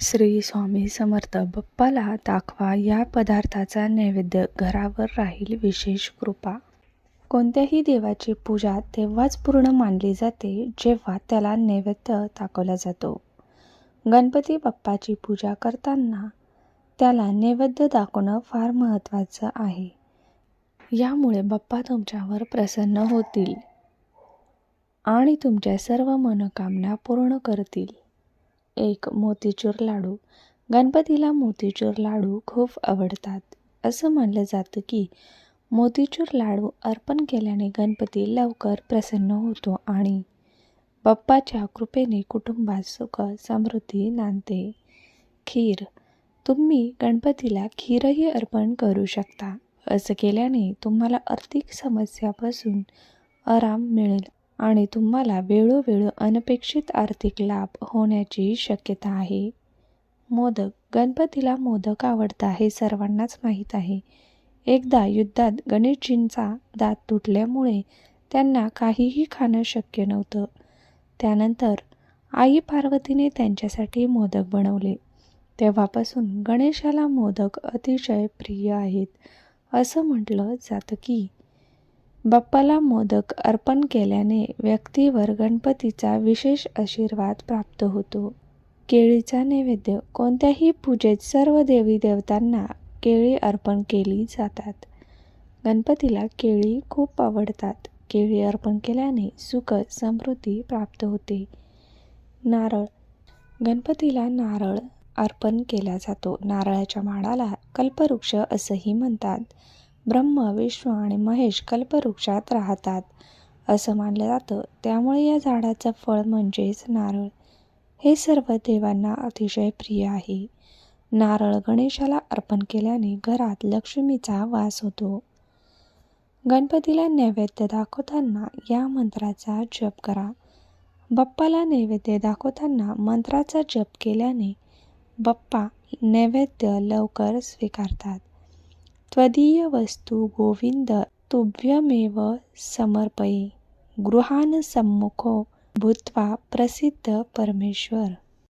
श्री स्वामी समर्थ बप्पाला दाखवा या पदार्थाचा नैवेद्य. घरावर राहील विशेष कृपा. कोणत्याही देवाची पूजा तेव्हाच पूर्ण मानली जाते जेव्हा त्याला नैवेद्य दाखवला जातो. गणपती बाप्पाची पूजा करताना त्याला नैवेद्य दाखवणं फार महत्त्वाचं आहे. यामुळे बाप्पा तुमच्यावर प्रसन्न होतील आणि तुमच्या सर्व मनोकामना पूर्ण करतील. एक मोतीचूर लाडू. गणपतीला मोतीचूर लाडू खूप आवडतात. असं मानलं जातं की मोतीचूर लाडू अर्पण केल्याने गणपती लवकर प्रसन्न होतो आणि बाप्पाच्या कृपेने कुटुंबात सुख समृद्धी नांदते. खीर. तुम्ही गणपतीला खीरही अर्पण करू शकता. असं केल्याने तुम्हाला आर्थिक समस्यापासून आराम मिळेल. आणि तुम्हाला वेळोवेळी अनपेक्षित आर्थिक लाभ होण्याची शक्यता आहे. मोदक गणपतीला मोदक आवडता हे सर्वांनाच माहीत आहे. एकदा युद्धात गणेशजींचा दात तुटल्यामुळे त्यांना काहीही खाणं शक्य नव्हतं. त्यानंतर आई पार्वतीने त्यांच्यासाठी मोदक बनवले. तेव्हापासून गणेशाला मोदक अतिशय प्रिय आहेत असं म्हटलं जातं की बाप्पाला मोदक अर्पण केल्याने व्यक्तीवर गणपतीचा विशेष आशीर्वाद प्राप्त होतो. केळीचा नैवेद्य कोणत्याही पूजेत सर्व देवी देवतांना केळी अर्पण केली जातात. गणपतीला केळी खूप आवडतात. केळी अर्पण केल्याने सुख समृद्धी प्राप्त होते. नारळ. गणपतीला नारळ अर्पण केला जातो. नारळाच्या माडाला कल्पवृक्ष असंही म्हणतात. ब्रह्म विष्णू आणि महेश कल्पवृक्षात राहतात. असं मानलं जातं. त्यामुळे या झाडाचं फळ म्हणजेच नारळ. हे सर्व देवांना अतिशय प्रिय आहे. नारळ गणेशाला अर्पण केल्याने घरात लक्ष्मीचा वास होतो. गणपतीला नैवेद्य दाखवताना या मंत्राचा जप करा. बाप्पाला नैवेद्य दाखवताना मंत्राचा जप केल्याने बाप्पा नैवेद्य लवकर स्वीकारतात. त्वदीय गोविन्द गोविंद तुभ्यमेव समर्पये। गृहान सम्मुखो भूत्वा प्रसिद्ध परमेश्वर।